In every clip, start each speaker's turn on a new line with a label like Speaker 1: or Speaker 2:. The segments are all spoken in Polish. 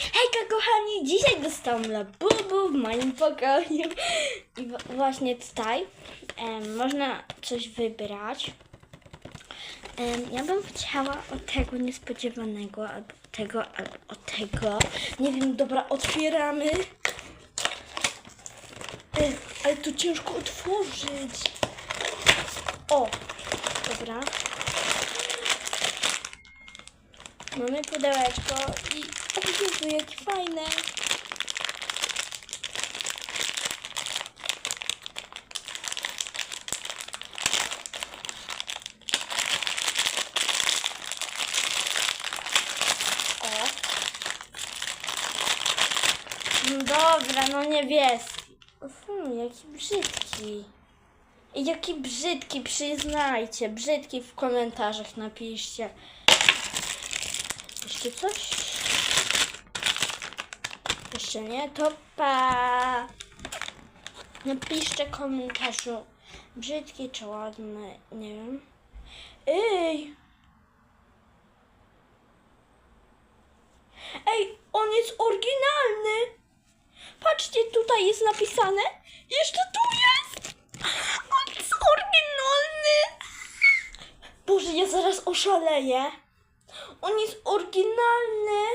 Speaker 1: Hejka kochani, dzisiaj dostałam labubu w moim pokoju i właśnie tutaj em, można coś wybrać. Em, ja bym chciała od tego niespodziewanego, albo tego, albo od tego. Nie wiem, dobra, otwieramy. Ej, ale to ciężko otworzyć. O, dobra. Mamy pudełeczko i o Jezu, jakie fajne. No dobra, no niebieski. Fu, jaki brzydki. Jaki brzydki, przyznajcie. Brzydki w komentarzach napiszcie. Jeszcze coś? Jeszcze nie? To pa! Napiszcie w komentarzu brzydki czy ładny, nie wiem. Ej! Ej, on jest oryginalny! Patrzcie, tutaj jest napisane. Jeszcze tu jest! On jest oryginalny! Boże, ja zaraz oszaleję. On jest oryginalny.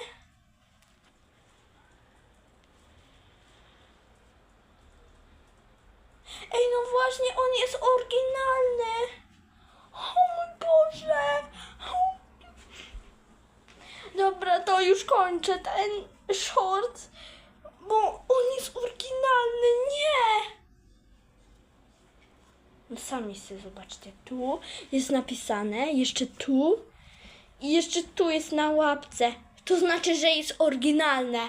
Speaker 1: Ej, no właśnie, on jest oryginalny. O mój Boże. Dobra, to już kończę ten short, bo on jest oryginalny. Nie. No sami sobie zobaczcie. Tu jest napisane, jeszcze tu i jeszcze tu jest na łapce. To znaczy, że jest oryginalne.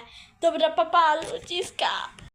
Speaker 1: Dobra, papa, ludziska.